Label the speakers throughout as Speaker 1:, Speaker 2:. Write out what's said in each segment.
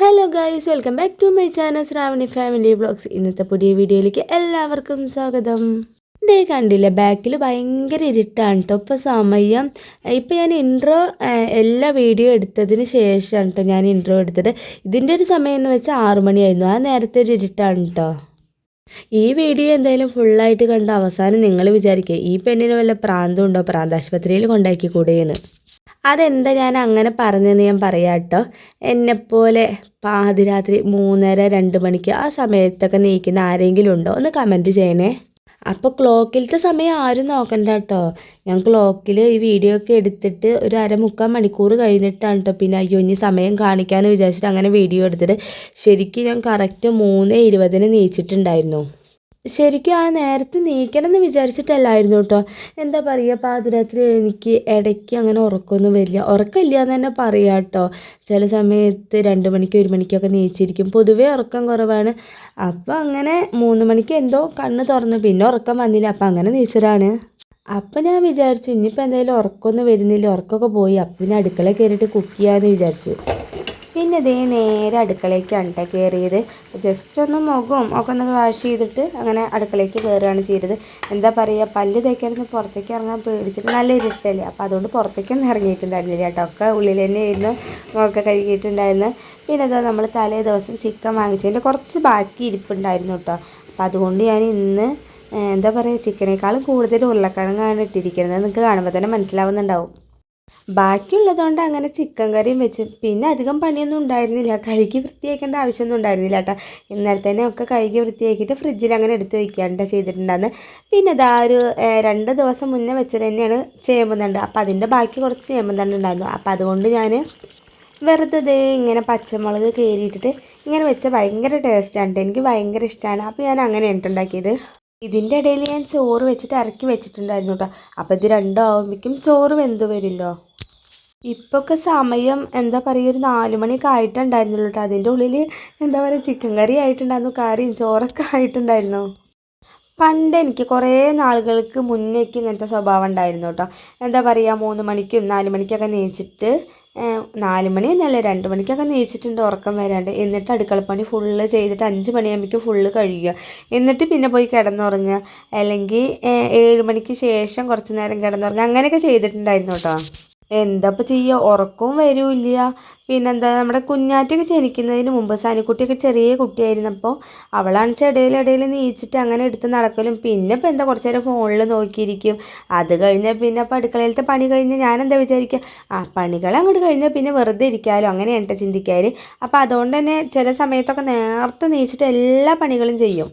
Speaker 1: Hello guys welcome back to my channel Shravani family vlogs ഇന്നത്തെ പുതിയ വീഡിയോയിലേക്ക് എല്ലാവർക്കും സ്വാഗതം. ഇതേ കണ്ടില്ലേ ബാക്കിൽ ഭയങ്കര ഇരുട്ടാണ് കേട്ടോ ഇപ്പോൾ സമയം. ഇപ്പോൾ ഞാൻ ഇൻട്രോ എല്ലാ വീഡിയോ എടുത്തതിന് ശേഷമാണ് കേട്ടോ ഞാൻ ഇൻട്രോ എടുത്തത്. ഇതിന്റെ ഒരു സമയം എന്ന് വെച്ചാൽ ആറു മണിയായിരുന്നു. ആ നേരത്തെ ഒരു ഇരുട്ടാണ് കേട്ടോ ഈ വീഡിയോ എന്തായാലും ഫുള്ളായിട്ട് കണ്ട അവസാനം നിങ്ങൾ വിചാരിക്കുക ഈ പെണ്ണിന് വല്ല പ്രാന്തം ഉണ്ടോ? പ്രാന്താശുപത്രിയിൽ കൊണ്ടാക്കി കൂടെയെന്ന് അതെന്താ ഞാൻ അങ്ങനെ പറഞ്ഞതെന്ന് ഞാൻ പറയാം കേട്ടോ എന്നെപ്പോലെ പാതിരാത്രി മൂന്നര രണ്ട് മണിക്ക് ആ സമയത്തൊക്കെ നീക്കുന്ന ആരെങ്കിലും ഉണ്ടോ? ഒന്ന് കമന്റ് ചെയ്യണേ. അപ്പോൾ ക്ലോക്കിലത്തെ സമയം ആരും നോക്കണ്ട കേട്ടോ ഞാൻ ക്ലോക്കിൽ ഈ വീഡിയോ ഒക്കെ എടുത്തിട്ട് ഒരു അരമുക്കാൽ മണിക്കൂർ കഴിഞ്ഞിട്ടാണ് കേട്ടോ പിന്നെ അയ്യോ ഇനി സമയം കാണിക്കാമെന്ന് വിചാരിച്ചിട്ട് അങ്ങനെ വീഡിയോ എടുത്തിട്ട് ശരിക്കും ഞാൻ കറക്റ്റ് മൂന്ന് ഇരുപതിന് നീച്ചിട്ടുണ്ടായിരുന്നു. ശരിക്കും ആ നേരത്തെ നീക്കണം എന്ന് വിചാരിച്ചിട്ടല്ലായിരുന്നു കേട്ടോ. എന്താ പറയുക പാതിരാത്രി എനിക്ക് ഇടയ്ക്ക് അങ്ങനെ ഉറക്കമൊന്നും വരില്ല. ഉറക്കമില്ല എന്ന് തന്നെ പറയാം കേട്ടോ. ചില സമയത്ത് രണ്ട് മണിക്ക് ഒരു മണിക്കൊക്കെ നീച്ചിരിക്കും. പൊതുവേ ഉറക്കം കുറവാണ്. അപ്പോൾ അങ്ങനെ മൂന്ന് മണിക്ക് എന്തോ കണ്ണ് തുറന്നു. പിന്നെ ഉറക്കം വന്നില്ല. അപ്പം അങ്ങനെ നീച്ചതാണ് അപ്പം ഞാൻ വിചാരിച്ചു ഇനിയിപ്പോൾ എന്തായാലും ഉറക്കമൊന്നും വരുന്നില്ല. ഉറക്കമൊക്കെ പോയി. അപ്പം പിന്നെ അടുക്കള കയറിയിട്ട് കുക്ക് ചെയ്യാമെന്ന് വിചാരിച്ചു. പിന്നെ ഇതേ നേരെ അടുക്കളയ്ക്കാണ് കേട്ടോ കയറിയത് ജസ്റ്റ് ഒന്ന് മുഖവും ഒക്കെ ഒന്ന് വാഷ് ചെയ്തിട്ട് അങ്ങനെ അടുക്കളയ്ക്ക് കയറുകയാണ് ചെയ്തത്. എന്താ പറയുക പല്ല് തേക്കാനൊന്ന് പുറത്തേക്ക് ഇറങ്ങാൻ പേടിച്ചിട്ട് നല്ല ഇരുട്ടല്ലേ? അപ്പോൾ അതുകൊണ്ട് പുറത്തേക്കൊന്നും ഇറങ്ങിയിട്ടുണ്ടായിരുന്നില്ല കേട്ടോ. ഒക്കെ ഉള്ളിൽ തന്നെ ആയിരുന്നു മുഖമൊക്കെ കഴുകിയിട്ടുണ്ടായിരുന്നു. പിന്നെ അതാ നമ്മൾ തലേ ദിവസം ചിക്കൻ വാങ്ങിച്ചതിന്റെ കുറച്ച് ബാക്കി ഇരിപ്പുണ്ടായിരുന്നു കേട്ടോ. അപ്പോൾ അതുകൊണ്ട് ഞാൻ ഇന്ന് എന്താ പറയുക ചിക്കനേക്കാളും കൂടുതൽ ഉരുളക്കിഴങ്ങാണ് ഇട്ടിരിക്കുന്നത്. നിങ്ങൾക്ക് കാണുമ്പോൾ തന്നെ മനസ്സിലാവുന്നുണ്ടാവും. ബാക്കിയുള്ളതുകൊണ്ട് അങ്ങനെ ചിക്കൻ കറിയും വെച്ച്. പിന്നെ അധികം പണിയൊന്നും ഉണ്ടായിരുന്നില്ല. കഴുകി വൃത്തിയാക്കേണ്ട ആവശ്യമൊന്നും ഉണ്ടായിരുന്നില്ല കേട്ടോ. ഇന്നലെ തന്നെ ഒക്കെ കഴുകി വൃത്തിയാക്കിയിട്ട് ഫ്രിഡ്ജിൽ അങ്ങനെ എടുത്ത് വയ്ക്കാണ്ട് ചെയ്തിട്ടുണ്ടായിരുന്നു പിന്നെ ഇതാ ഒരു രണ്ട് ദിവസം മുന്നേ വെച്ചത് തന്നെയാണ് ചേമ്പുന്നുണ്ട് അപ്പോൾ അതിന്റെ ബാക്കി കുറച്ച് ചേമ്പുന്നുണ്ട് ഉണ്ടായിരുന്നു. അപ്പോൾ അതുകൊണ്ട് ഞാൻ വെറുതെ ഇങ്ങനെ പച്ചമുളക് കയറിയിട്ടിട്ട് ഇങ്ങനെ വെച്ച ഭയങ്കര ടേസ്റ്റാണ് എനിക്ക് ഭയങ്കര ഇഷ്ടമാണ് അപ്പോൾ ഞാൻ അങ്ങനെയാണ് ഉണ്ടാക്കിയത്. ഇതിന്റെ ഇടയിൽ ഞാൻ ചോറ് വെച്ചിട്ട് ഇറക്കി വെച്ചിട്ടുണ്ടായിരുന്നു കേട്ടോ അപ്പോൾ ഇത് രണ്ടും ആവുമ്പോഴേക്കും ചോറ് വെന്ത് വരുമല്ലോ. ഇപ്പൊക്കെ സമയം എന്താ പറയുക ഒരു നാല് മണിയൊക്കെ ആയിട്ടുണ്ടായിരുന്നുള്ളൂ കേട്ടോ അതിന്റെ ഉള്ളിൽ എന്താ പറയുക ചിക്കൻ കറി ആയിട്ടുണ്ടായിരുന്നു കറിയും ചോറൊക്കെ ആയിട്ടുണ്ടായിരുന്നു. പണ്ട് എനിക്ക് കുറേ നാളുകൾക്ക് മുന്നേക്ക് ഇങ്ങനത്തെ സ്വഭാവം ഉണ്ടായിരുന്നു കേട്ടോ എന്താ പറയുക മൂന്ന് മണിക്കും നാല് മണിക്കൊക്കെ നീച്ചിട്ട് നാല് മണി എന്നല്ല രണ്ട് മണിക്കൊക്കെ നീച്ചിട്ടുണ്ട് ഉറക്കം വരാണ്ട്. എന്നിട്ട് അടുക്കളപ്പണി ഫുള്ള് ചെയ്തിട്ട് അഞ്ച് മണിയാകുമ്പോഴേക്കും ഫുള്ള് കഴിയുക. എന്നിട്ട് പിന്നെ പോയി കിടന്നുറങ്ങുക. അല്ലെങ്കിൽ ഏഴ് മണിക്ക് ശേഷം കുറച്ച് നേരം കിടന്നുറങ്ങുക. അങ്ങനെയൊക്കെ ചെയ്തിട്ടുണ്ടായിരുന്നു കേട്ടോ എന്താ ഇപ്പോൾ ചെയ്യുക ഉറക്കവും വരില്ല പിന്നെന്താ നമ്മുടെ കുഞ്ഞാറ്റൊക്കെ ജനിക്കുന്നതിന് മുമ്പ് സാനിക്കുട്ടിയൊക്കെ ചെറിയ കുട്ടിയായിരുന്നപ്പോൾ അവളാണ് ചെടയിലിടയിൽ നീച്ചിട്ട് അങ്ങനെ എടുത്ത് നടക്കലും. പിന്നെ ഇപ്പോൾ എന്താ കുറച്ച് നേരം ഫോണിൽ നോക്കിയിരിക്കും. അത് കഴിഞ്ഞാൽ പിന്നെ അപ്പോൾ അടുക്കളയിലത്തെ പണി കഴിഞ്ഞ് ഞാൻ എന്താ വിചാരിക്കുക ആ പണികൾ അങ്ങോട്ട് കഴിഞ്ഞാൽ പിന്നെ വെറുതെ ഇരിക്കാമല്ലോ അങ്ങനെയാണ് കേട്ടോ ചിന്തിക്കാറ്. അപ്പോൾ അതുകൊണ്ട് തന്നെ ചില സമയത്തൊക്കെ നേരത്തെ നീച്ചിട്ട് എല്ലാ പണികളും ചെയ്യും.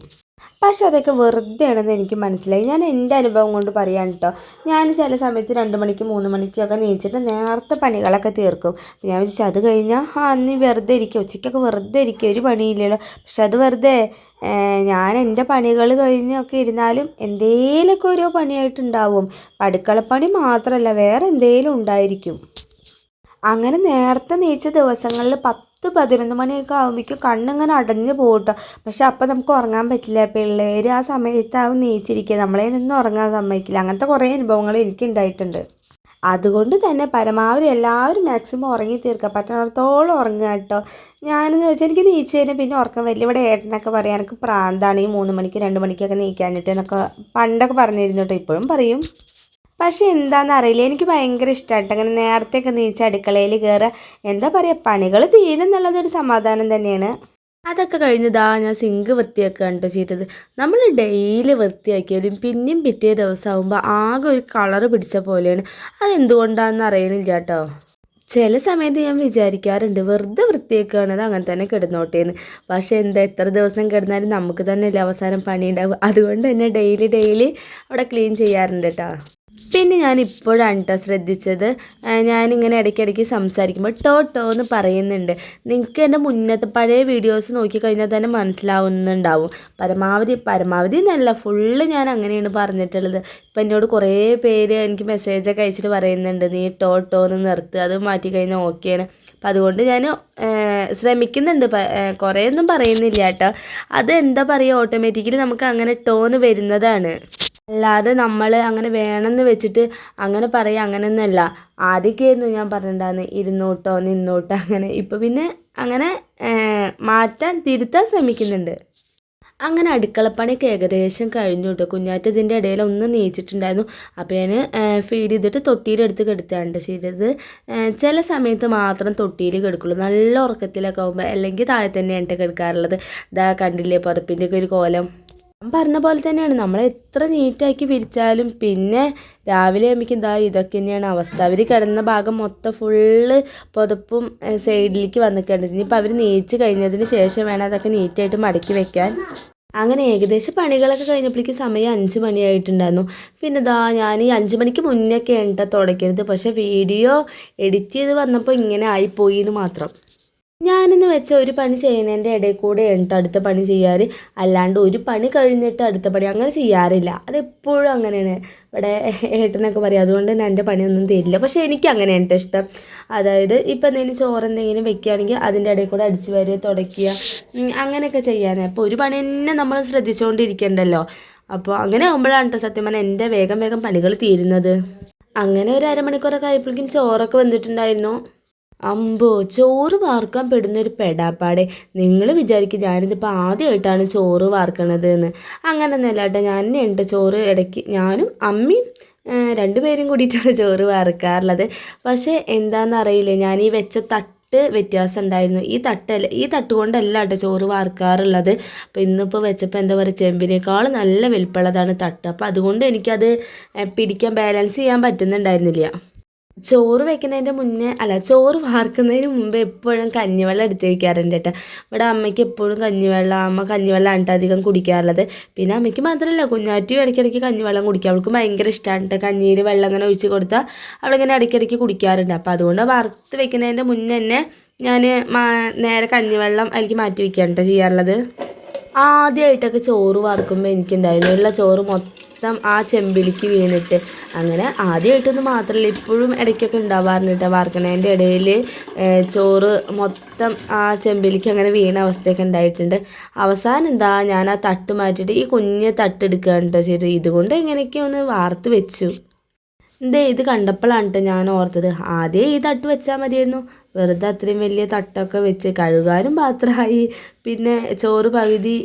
Speaker 1: പക്ഷെ അതൊക്കെ വെറുതെയാണെന്ന് എനിക്ക് മനസ്സിലായി. ഞാൻ എന്റെ അനുഭവം കൊണ്ട് പറയാൻ കേട്ടോ ഞാൻ ചില സമയത്ത് രണ്ട് മണിക്ക് മൂന്ന് മണിക്കൊക്കെ നീച്ചിട്ട് നേരത്തെ പണികളൊക്കെ തീർക്കും. ഞാൻ വിചാരിച്ചു അത് കഴിഞ്ഞാൽ ആ അന്ന് വെറുതെ ഇരിക്കുക ഉച്ചയ്ക്കൊക്കെ വെറുതെ ഇരിക്കുക ഒരു പണിയില്ലല്ലോ. പക്ഷെ അത് വെറുതെ ഞാൻ എന്റെ പണികൾ കഴിഞ്ഞൊക്കെ ഇരുന്നാലും എന്തേലൊക്കെ ഓരോ പണിയായിട്ടുണ്ടാവും. അടുക്കളപ്പണി മാത്രമല്ല വേറെ എന്തേലും ഉണ്ടായിരിക്കും. അങ്ങനെ നേരത്തെ നീച്ച ദിവസങ്ങളിൽ പത്ത് പത്ത് പതിനൊന്ന് മണിയൊക്കെ ആകുമ്പോഴേക്കും കണ്ണിങ്ങനെ അടഞ്ഞു പോകട്ടോ പക്ഷെ അപ്പം നമുക്ക് ഉറങ്ങാൻ പറ്റില്ല. പിള്ളേർ ആ സമയത്താവും നീച്ചിരിക്കുക നമ്മളെ നിന്ന് ഉറങ്ങാൻ സമ്മതിക്കില്ല. അങ്ങനത്തെ കുറേ അനുഭവങ്ങൾ എനിക്ക് ഉണ്ടായിട്ടുണ്ട് അതുകൊണ്ട് തന്നെ പരമാവധി എല്ലാവരും മാക്സിമം ഉറങ്ങി തീർക്കുക പറ്റണത്തോളം ഉറങ്ങുക കേട്ടോ. ഞാനെന്ന് വെച്ചാൽ എനിക്ക് നീച്ച് കഴിഞ്ഞാൽ പിന്നെ ഉറക്കം വലിയ ഇവിടെ ഏട്ടനൊക്കെ പറയാം എനിക്ക് പ്രാന്താണ് ഈ മൂന്ന് മണിക്ക് രണ്ട് മണിക്കൊക്കെ നീക്കാനിട്ട് എന്നൊക്കെ പണ്ടൊക്കെ പറഞ്ഞിരുന്നു കേട്ടോ. ഇപ്പോഴും പറയും. പക്ഷേ എന്താണെന്ന് അറിയില്ല. എനിക്ക് ഭയങ്കര ഇഷ്ടമായിട്ട് അങ്ങനെ നേരത്തെയൊക്കെ നീച്ച് അടുക്കളയിൽ കയറുക. എന്താ പറയുക പണികൾ തീരും എന്നുള്ളതൊരു സമാധാനം തന്നെയാണ്. അതൊക്കെ കഴിഞ്ഞതാ ഞാൻ സിങ്ക് വൃത്തിയാക്കുകയാണ് കേട്ടോ ചെയ്തത്. നമ്മൾ ഡെയിലി വൃത്തിയാക്കിയാലും പിന്നെയും പിറ്റേ ദിവസമാകുമ്പോൾ ആകെ ഒരു കളറ് പിടിച്ച പോലെയാണ്. അതെന്തുകൊണ്ടാണെന്ന് അറിയണില്ല കേട്ടോ ചില സമയത്ത് ഞാൻ വിചാരിക്കാറുണ്ട് വെറുതെ വൃത്തിയാക്കുകയാണത് അങ്ങനെ തന്നെ കിടന്നോട്ടേന്ന്. പക്ഷേ എന്താ എത്ര ദിവസം കിടന്നാലും നമുക്ക് തന്നെ അല്ലേ അവസാനം പണിയുണ്ടാവും അതുകൊണ്ട് തന്നെ ഡെയിലി ഡെയിലി അവിടെ ക്ലീൻ ചെയ്യാറുണ്ട് കേട്ടോ പിന്നെ ഞാൻ ഇപ്പോഴാണ് കേട്ടോ ശ്രദ്ധിച്ചത് ഞാനിങ്ങനെ ഇടയ്ക്കിടയ്ക്ക് സംസാരിക്കുമ്പോൾ ടോ ടോ എന്ന് പറയുന്നുണ്ട്. നിങ്ങൾക്ക് എന്റെ മുന്നത്തെ പഴയ വീഡിയോസ് നോക്കിക്കഴിഞ്ഞാൽ തന്നെ മനസ്സിലാവുന്നുണ്ടാവും. പരമാവധി പരമാവധി എന്നല്ല ഫുള്ള് ഞാൻ അങ്ങനെയാണ് പറഞ്ഞിട്ടുള്ളത്. ഇപ്പം എന്നോട് കുറേ പേര് എനിക്ക് മെസ്സേജൊക്കെ അയച്ചിട്ട് പറയുന്നുണ്ട് നീ ടോ ടോ എന്ന് നിർത്തുക അത് മാറ്റി കഴിഞ്ഞാൽ ഓക്കെയാണ് അപ്പം അതുകൊണ്ട് ഞാൻ ശ്രമിക്കുന്നുണ്ട്. കുറേ ഒന്നും പറയുന്നില്ല കേട്ടോ അത് എന്താ പറയുക ഓട്ടോമാറ്റിക്കലി നമുക്ക് അങ്ങനെ ടോന്ന് വരുന്നതാണ്. അല്ലാതെ നമ്മൾ അങ്ങനെ വേണമെന്ന് വെച്ചിട്ട് അങ്ങനെ പറയുക അങ്ങനെയൊന്നുമല്ല. ആദ്യമൊക്കെയായിരുന്നു ഞാൻ പറഞ്ഞിട്ടുണ്ടായിരുന്നത് ഇരുന്നോട്ടോ നിന്നോട്ടോ അങ്ങനെ. ഇപ്പോൾ പിന്നെ അങ്ങനെ മാറ്റാൻ തിരുത്താൻ ശ്രമിക്കുന്നുണ്ട്. അങ്ങനെ അടുക്കളപ്പണിയൊക്കെ ഏകദേശം കഴിഞ്ഞു കേട്ടോ കുഞ്ഞാറ്റ ഇതിന്റെ ഇടയിൽ ഒന്ന് നീച്ചിട്ടുണ്ടായിരുന്നു. അപ്പോൾ ഞാൻ ഫീഡ് ചെയ്തിട്ട് തൊട്ടിയിലെടുത്ത് കെടുത്താണ്ട്. ചെയ്തത് ചില സമയത്ത് മാത്രം തൊട്ടിയിൽ കെടുക്കുള്ളൂ. നല്ല ഉറക്കത്തിലൊക്കെ ആകുമ്പോൾ അല്ലെങ്കിൽ താഴെ തന്നെയാണ് കെടുക്കാറുള്ളത്. ഇതാ കണ്ടില്ലേ പുറപ്പിന്റെയൊക്കെ ഒരു കോലം. ഞാൻ പറഞ്ഞ പോലെ തന്നെയാണ്. നമ്മൾ എത്ര നീറ്റാക്കി വിരിച്ചാലും പിന്നെ രാവിലെ ആകുമ്പോൾ എന്താ ഇതൊക്കെ തന്നെയാണ് അവസ്ഥ. അവർ കിടന്ന ഭാഗം മൊത്തം ഫുള്ള് പുതപ്പും സൈഡിലേക്ക് വന്നിട്ടുണ്ട് ഇനിയിപ്പോൾ അവർ നീച്ച് കഴിഞ്ഞതിന് ശേഷം വേണം അതൊക്കെ നീറ്റായിട്ട് മടക്കി വെക്കാൻ. അങ്ങനെ ഏകദേശം പണികളൊക്കെ കഴിഞ്ഞപ്പോഴേക്കും സമയം അഞ്ച് മണിയായിട്ടുണ്ടായിരുന്നു. പിന്നെ ഇതാ ഞാൻ ഈ അഞ്ച് മണിക്ക് മുന്നൊക്കെ ഉണ്ട് തുടക്കരുത് പക്ഷേ വീഡിയോ എഡിറ്റ് ചെയ്ത് വന്നപ്പോൾ ഇങ്ങനെ ആയിപ്പോയി എന്ന് മാത്രം. ഞാനെന്ന് വെച്ച ഒരു പണി ചെയ്യുന്നതിന്റെ ഇടയിൽ കൂടെ ഉണ്ട് അടുത്ത പണി ചെയ്യാറ്. അല്ലാണ്ട് ഒരു പണി കഴിഞ്ഞിട്ട് അടുത്ത പണി അങ്ങനെ ചെയ്യാറില്ല. അതെപ്പോഴും അങ്ങനെയാണ്. ഇവിടെ ഏട്ടനൊക്കെ പറയും അതുകൊണ്ട് തന്നെ എന്റെ പണിയൊന്നും തരില്ല. പക്ഷേ എനിക്ക് അങ്ങനെയാണ് ഇഷ്ടം. അതായത് ഇപ്പം എന്തെങ്കിലും ചോറ് എന്തെങ്കിലും വെക്കുകയാണെങ്കിൽ അതിന്റെ ഇടയിൽ കൂടെ അടിച്ച് വരിക തുടയ്ക്കുക അങ്ങനെയൊക്കെ ചെയ്യാൻ അപ്പോൾ ഒരു പണി തന്നെ നമ്മൾ ശ്രദ്ധിച്ചുകൊണ്ടിരിക്കണ്ടല്ലോ. അപ്പോൾ അങ്ങനെ ആകുമ്പോഴാണ് കേട്ടോ സത്യം പറഞ്ഞാൽ എന്റെ വേഗം വേഗം പണികൾ തീരുന്നത്. അങ്ങനെ ഒരു അരമണിക്കൂറൊക്കെ ആയപ്പോഴേക്കും ചോറൊക്കെ വന്നിട്ടുണ്ടായിരുന്നു. അമ്പോ ചോറ് വാർക്കാൻ പെടുന്നൊരു പെടാപ്പാടെ. നിങ്ങൾ വിചാരിക്കും ഞാനിതിപ്പോൾ ആദ്യമായിട്ടാണ് ചോറ് വാർക്കണത് എന്ന് അങ്ങനെ ഒന്നല്ല കേട്ടോ ഞാൻ ഉണ്ട് ചോറ് ഇടയ്ക്ക്. ഞാനും അമ്മയും രണ്ടുപേരും കൂടിയിട്ടാണ് ചോറ് വാർക്കാറുള്ളത്. പക്ഷേ എന്താണെന്നറിയില്ല ഞാൻ ഈ വെച്ച തട്ട് വ്യത്യാസം ഉണ്ടായിരുന്നു ഈ തട്ടല്ല ഈ തട്ട് കൊണ്ടല്ല കേട്ടോ ചോറ് വാർക്കാറുള്ളത്. അപ്പോൾ ഇന്നിപ്പോൾ വെച്ചപ്പോൾ എന്താ പറയുക ചെമ്പിനേക്കാൾ നല്ല വലിപ്പമുള്ളതാണ് തട്ട്. അപ്പോൾ അതുകൊണ്ട് എനിക്കത് പിടിക്കാൻ ബാലൻസ് ചെയ്യാൻ പറ്റുന്നുണ്ടായിരുന്നില്ല. ചോറ് വെക്കുന്നതിന്റെ മുന്നേ അല്ല ചോറ് വാർക്കുന്നതിന് മുമ്പ് എപ്പോഴും കഞ്ഞിവെള്ളം എടുത്ത് വയ്ക്കാറുണ്ട് കേട്ടോ. ഇവിടെ അമ്മയ്ക്ക് എപ്പോഴും കഞ്ഞിവെള്ളം അമ്മ കഞ്ഞിവെള്ളമാണ് അധികം കുടിക്കാറുള്ളത്. പിന്നെ അമ്മയ്ക്ക് മാത്രമല്ല കുഞ്ഞാറ്റിയും ഇടയ്ക്കിടയ്ക്ക് കഞ്ഞിവെള്ളം കുടിക്കുക അവൾക്ക് ഭയങ്കര ഇഷ്ടമാണ് കേട്ടോ. കഞ്ഞിയിൽ വെള്ളം അങ്ങനെ ഒഴിച്ച് കൊടുത്താൽ അവളിങ്ങനെ ഇടയ്ക്കിടയ്ക്ക് കുടിക്കാറുണ്ട്. അപ്പോൾ അതുകൊണ്ട് വറുത്ത് വെക്കുന്നതിന്റെ മുന്നേ തന്നെ ഞാൻ നേരെ കഞ്ഞിവെള്ളം അതിലേക്ക് മാറ്റി വയ്ക്കുകയാണ് കേട്ടോ ചെയ്യാറുള്ളത്. ആദ്യമായിട്ടൊക്കെ ചോറ് വറുക്കുമ്പോൾ എനിക്കുണ്ടായിരുന്നു ഉള്ള ചോറ് മൊത്തം മൊത്തം ആ ചെമ്പിലിക്ക് വീണിട്ട് അങ്ങനെ ആദ്യമായിട്ടൊന്നും മാത്രമല്ല ഇപ്പോഴും ഇടയ്ക്കൊക്കെ ഉണ്ടാവാറുണ്ട് കേട്ടോ. വാർക്കണേന്റെ ഇടയിൽ ചോറ് മൊത്തം ആ ചെമ്പിലിക്ക് അങ്ങനെ വീണ അവസ്ഥയൊക്കെ ഉണ്ടായിട്ടുണ്ട്. അവസാനം എന്താ ഞാൻ ആ തട്ട് മാറ്റിയിട്ട് ഈ കുഞ്ഞ് തട്ടെടുക്കുകയാണ് കേട്ടോ ശരി ഇതുകൊണ്ട് എങ്ങനെയൊക്കെ ഒന്ന് വാർത്ത് വെച്ചു. എന്തേ ഇത് കണ്ടപ്പോഴാണ് കേട്ടോ ഞാൻ ഓർത്തത്. ആദ്യം ഈ തട്ട് വെച്ചാൽ മതിയായിരുന്നു. വെറുതെ അത്രയും വലിയ തട്ടൊക്കെ വെച്ച് കഴുകാനും പാത്രമായി. പിന്നെ ചോറ് പകുതി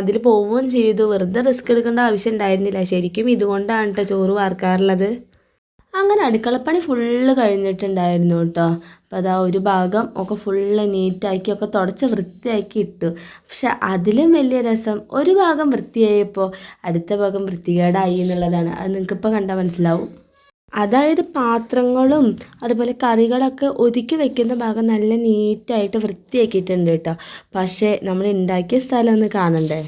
Speaker 1: അതിൽ പോവുകയും ചെയ്തു. വെറുതെ റിസ്ക് എടുക്കേണ്ട ആവശ്യം ഉണ്ടായിരുന്നില്ല. ശരിക്കും ഇതുകൊണ്ടാണ് കേട്ടോ ചോറ് വാർക്കാറുള്ളത്. അങ്ങനെ അടുക്കളപ്പണി ഫുള്ള് കഴിഞ്ഞിട്ടുണ്ടായിരുന്നു കേട്ടോ അപ്പോൾ അതാ ഒരു ഭാഗം ഒക്കെ ഫുള്ള് നീറ്റാക്കി ഒക്കെ തുടച്ച് വൃത്തിയാക്കി ഇട്ടു. പക്ഷെ അതിലും വലിയ രസം ഒരു ഭാഗം വൃത്തിയായപ്പോൾ അടുത്ത ഭാഗം വൃത്തികേടായി എന്നുള്ളതാണ്. അത് നിങ്ങൾക്കിപ്പോൾ കണ്ടാൽ മനസ്സിലാവും. അതായത് പാത്രങ്ങളും അതുപോലെ കറികളൊക്കെ ഒതുക്കി വെക്കുന്ന ഭാഗം നല്ല നീറ്റായിട്ട് വൃത്തിയാക്കിയിട്ടുണ്ട് കേട്ടോ. പക്ഷേ നമ്മൾ ഉണ്ടാക്കിയ സ്ഥലം ഒന്ന് കാണണ്ടേ?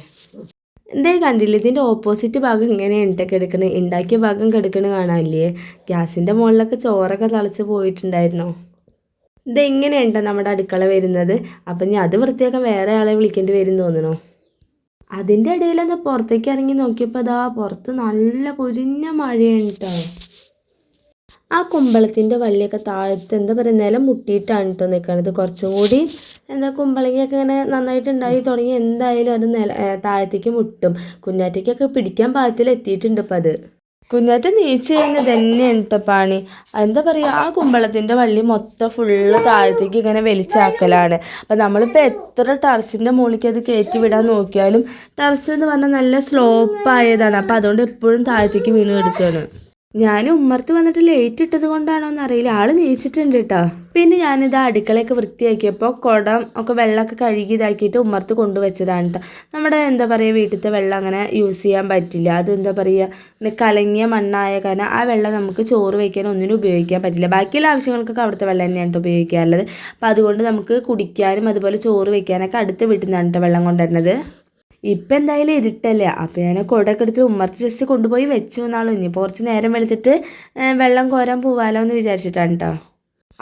Speaker 1: എന്തേ കണ്ടില്ല ഇതിന്റെ ഓപ്പോസിറ്റ് ഭാഗം ഇങ്ങനെയുണ്ട് കിടക്കണത് ഉണ്ടാക്കിയ ഭാഗം കിടക്കണ കാണാനില്ലേ? ഗ്യാസിന്റെ മുകളിലൊക്കെ ചോറൊക്കെ തളിച്ച് പോയിട്ടുണ്ടായിരുന്നോ? ഇതെങ്ങനെയുണ്ടോ നമ്മുടെ അടുക്കള വരുന്നത്. അപ്പം ഞാൻ അത് വൃത്തിയാക്കാൻ വേറെ ആളെ വിളിക്കേണ്ടി വരും തോന്നണോ അതിന്റെ ഇടയിൽ എന്താ പുറത്തേക്ക് ഇറങ്ങി നോക്കിയപ്പോൾ അതാ പുറത്ത് നല്ല പൊരിഞ്ഞ മഴയാണ് കേട്ടോ ആ കുമ്പളത്തിന്റെ വള്ളിയൊക്കെ താഴത്ത് എന്താ പറയുക നിലം മുട്ടിയിട്ടാണ് കേട്ടോ നിൽക്കുന്നത് കുറച്ചും കൂടി എന്താ കുമ്പളങ്ങിയൊക്കെ ഇങ്ങനെ നന്നായിട്ട് ഉണ്ടായി തുടങ്ങി എന്തായാലും അത് നില താഴത്തേക്ക് മുട്ടും. കുഞ്ഞാറ്റയ്ക്കൊക്കെ പിടിക്കാൻ പാകത്തിൽ എത്തിയിട്ടുണ്ട് ഇപ്പം അത്. കുഞ്ഞാറ്റ നീച്ച് കഴിഞ്ഞാൽ തന്നെയാണ് ഇപ്പം പാണി. എന്താ പറയുക ആ കുമ്പളത്തിന്റെ വള്ളി മൊത്തം ഫുള്ള് താഴത്തേക്ക് ഇങ്ങനെ വലിച്ചാക്കലാണ്. അപ്പം നമ്മളിപ്പോൾ എത്ര ടെറസിന്റെ മുകളിലേക്ക് അത് കയറ്റി വിടാൻ നോക്കിയാലും ടെറസ് എന്ന് പറഞ്ഞാൽ നല്ല സ്ലോപ്പ് ആയതാണ്. അപ്പം അതുകൊണ്ട് എപ്പോഴും താഴത്തേക്ക് വീണ് കിടക്കുകയാണ് ഞാൻ ഉമ്മർത്ത് വന്നിട്ട് ലേറ്റ് ഇട്ടത് കൊണ്ടാണോ എന്നറിയില്ല ആൾ നീച്ചിട്ടുണ്ട് കേട്ടോ പിന്നെ ഞാനിത് അടുക്കളയൊക്കെ വൃത്തിയാക്കിയപ്പോൾ കുടം ഒക്കെ വെള്ളമൊക്കെ കഴുകി ഇതാക്കിയിട്ട് ഉമ്മർത്ത് കൊണ്ടുവച്ചതാണ് കേട്ടോ നമ്മുടെ എന്താ പറയുക വീട്ടിലത്തെ വെള്ളം അങ്ങനെ യൂസ് ചെയ്യാൻ പറ്റില്ല. അത് എന്താ പറയുക കലങ്ങിയ മണ്ണായ കാരണം ആ വെള്ളം നമുക്ക് ചോറ് വയ്ക്കാൻ ഒന്നിനും ഉപയോഗിക്കാൻ പറ്റില്ല. ബാക്കിയുള്ള ആവശ്യങ്ങൾക്കൊക്കെ അവിടുത്തെ വെള്ളം തന്നെയാണ് കേട്ടോ ഉപയോഗിക്കാറുള്ളത്. അപ്പോൾ അതുകൊണ്ട് നമുക്ക് കുടിക്കാനും അതുപോലെ ചോറ് വയ്ക്കാനൊക്കെ അടുത്ത് വീട്ടിൽ നിന്നാണ് കേട്ടോ വെള്ളം കൊണ്ടുവരുന്നത്. ഇപ്പം എന്തായാലും ഇരുട്ടല്ലേ? അപ്പോൾ ഞാൻ കുടമൊക്കെ എടുത്ത് ഉമ്മർത്ത് ജസ്റ്റ് കൊണ്ടുപോയി വെച്ചു എന്നാളും. ഇനിയിപ്പോൾ കുറച്ച് നേരം വെളുത്തിട്ട് വെള്ളം കോരാൻ പോവാലോ എന്ന് വിചാരിച്ചിട്ടാണ് കേട്ടോ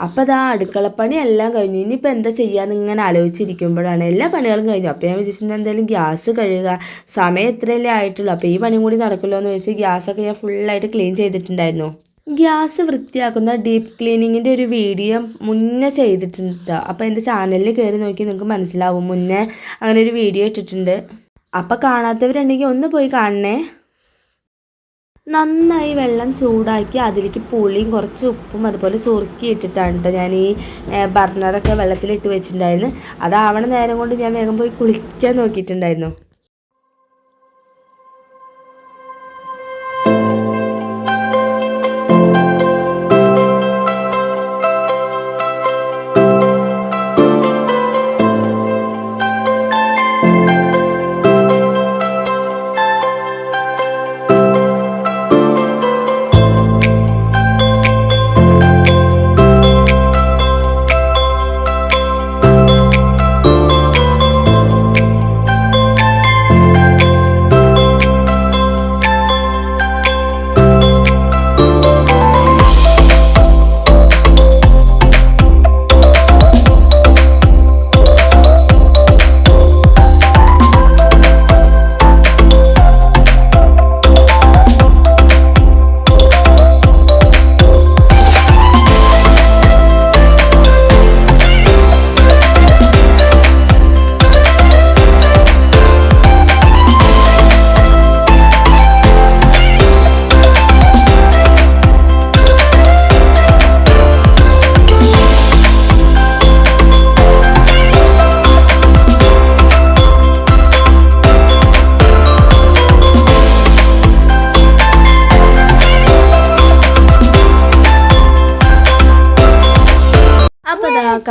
Speaker 1: അപ്പോൾ അതാ അടുക്കളപ്പണി എല്ലാം കഴിഞ്ഞു. ഇനിയിപ്പോൾ എന്താ ചെയ്യാന്ന് ഇങ്ങനെ ആലോചിച്ചിരിക്കുമ്പോഴാണ് എല്ലാ പണികളും കഴിഞ്ഞു. അപ്പോൾ ഞാൻ വിചാരിച്ചിട്ടുണ്ട് എന്തായാലും ഗ്യാസ് കഴുകുക സമയം എത്രയല്ലേ ആയിട്ടുള്ളൂ. അപ്പോൾ ഈ പണിയും കൂടി നടക്കുമല്ലോ എന്ന് വെച്ച് ഗ്യാസൊക്കെ ഞാൻ ഫുള്ളായിട്ട് ക്ലീൻ ചെയ്തിട്ടുണ്ടായിരുന്നു. ഗ്യാസ് വൃത്തിയാക്കുന്ന ഡീപ്പ് ക്ലീനിങ്ങിന്റെ ഒരു വീഡിയോ മുന്നേ ചെയ്തിട്ടുണ്ട് അപ്പോൾ എന്റെ ചാനലിൽ കയറി നോക്കി നിങ്ങൾക്ക് മനസ്സിലാവും. മുന്നേ അങ്ങനെ ഒരു വീഡിയോ ഇട്ടിട്ടുണ്ട്. അപ്പോൾ കാണാത്തവരുണ്ടെങ്കിൽ ഒന്ന് പോയി കാണണേ. നന്നായി വെള്ളം ചൂടാക്കി അതിലേക്ക് പുളിയും കുറച്ച് ഉപ്പും അതുപോലെ സുറുക്കി ഇട്ടിട്ടാണ് കേട്ടോ ഞാൻ ഈ ബർണറൊക്കെ വെള്ളത്തിലിട്ട് വെച്ചിട്ടുണ്ടായിരുന്നു. അതാവണ നേരം കൊണ്ട് ഞാൻ വേഗം പോയി കുളിക്കാൻ നോക്കിയിട്ടുണ്ടായിരുന്നു.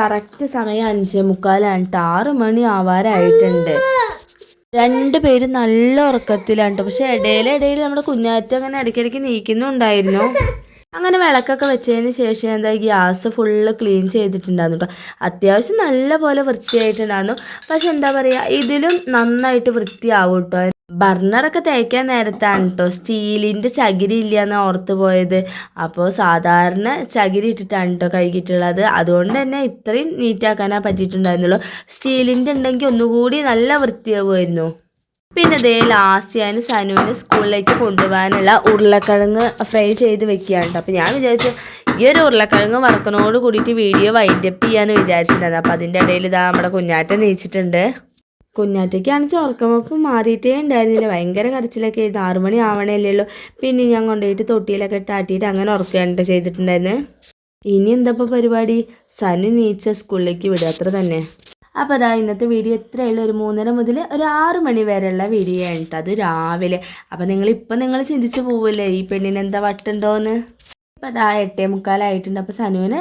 Speaker 1: കറക്റ്റ് സമയം അഞ്ചേ മുക്കാലാണ്. കേട്ടോ ആറ് മണി ആവാറായിട്ടുണ്ട്. രണ്ട് പേര് നല്ല ഉറക്കത്തിലാണ് കേട്ടോ പക്ഷെ ഇടയിലിടയിൽ നമ്മുടെ കുഞ്ഞാറ്റ അങ്ങനെ ഇടയ്ക്കിടയ്ക്ക് നീക്കുന്നുണ്ടായിരുന്നു. അങ്ങനെ വിളക്കൊക്കെ വെച്ചതിന് ശേഷം എന്താ ഗ്യാസ് ഫുള്ള് ക്ലീൻ ചെയ്തിട്ടുണ്ടായിരുന്നു കേട്ടോ അത്യാവശ്യം നല്ല പോലെ വൃത്തിയായിട്ടുണ്ടായിരുന്നു. പക്ഷെ എന്താ പറയുക ഇതിലും നന്നായിട്ട് വൃത്തിയാവും കേട്ടോ ബർണറൊക്കെ തേക്കാൻ നേരത്താണ് കേട്ടോ സ്റ്റീലിന്റെ ചകിരി ഇല്ല എന്ന് ഓർത്ത് പോയത്. അപ്പോൾ സാധാരണ ചകിരി ഇട്ടിട്ടാണ് കേട്ടോ കഴുകിയിട്ടുള്ളത്. അതുകൊണ്ട് തന്നെ ഇത്രയും നീറ്റാക്കാനാ പറ്റിയിട്ടുണ്ടായിരുന്നുള്ളൂ. സ്റ്റീലിന്റെ ഉണ്ടെങ്കിൽ ഒന്നുകൂടി നല്ല വൃത്തിയാവുമായിരുന്നു. പിന്നെ ദേ ലാസ്റ്റ് ഞാൻ സനുവിനെ സ്കൂളിലേക്ക് കൊണ്ടുപോകാനുള്ള ഉരുളക്കിഴങ്ങ് ഫ്രൈ ചെയ്ത് വെക്കുകയാണ് കേട്ടോ അപ്പോൾ ഞാൻ വിചാരിച്ചു ഈ ഒരു ഉരുളക്കിഴങ്ങ് വറക്കണോട് കൂടിയിട്ട് വീഡിയോ വൈൻഡപ്പ് ചെയ്യാമെന്ന് വിചാരിച്ചിട്ടുണ്ടായിരുന്നു. അപ്പോൾ അതിന്റെ ഇടയിൽ ഇതാ നമ്മുടെ കുഞ്ഞാറ്റം നീച്ചിട്ടുണ്ട് കുഞ്ഞാറ്റയ്ക്കാണെന്ന് ഉറക്കമൊക്കെ മാറിയിട്ടേ ഉണ്ടായിരുന്നില്ല. ഭയങ്കര കരച്ചിലൊക്കെ ആയിരുന്നു. ആറു മണി ആവണല്ലേ ഉള്ളൂ പിന്നെ ഞാൻ കൊണ്ടുപോയിട്ട് തൊട്ടിയിലൊക്കെ ഇട്ടാട്ടിയിട്ട് അങ്ങനെ ഉറക്കുകയാണ് ചെയ്തിട്ടുണ്ടായിരുന്നത് ഇനി എന്തപ്പോൾ പരിപാടി? സനു നീച്ച സ്കൂളിലേക്ക് വിടുക അത്ര തന്നെ. അപ്പോൾ അതാ ഇന്നത്തെ വീഡിയോ എത്രയുള്ള ഒരു മൂന്നര മുതൽ ഒരു ആറ് മണി വരെയുള്ള വീഡിയോ ആണ് കേട്ടോ. അത് രാവിലെ. അപ്പോൾ നിങ്ങൾ ഇപ്പം നിങ്ങൾ ചിന്തിച്ച് പോവില്ലേ ഈ പെണ്ണിന് എന്താ വട്ടുണ്ടോയെന്ന് അപ്പോൾ അതാ എട്ടേ മുക്കാലായിട്ടുണ്ട് അപ്പോൾ സനുവിന്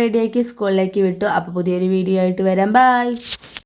Speaker 1: റെഡിയാക്കി സ്കൂളിലേക്ക് വിട്ടു. അപ്പോൾ പുതിയൊരു വീഡിയോ ആയിട്ട് വരാം. ബായ്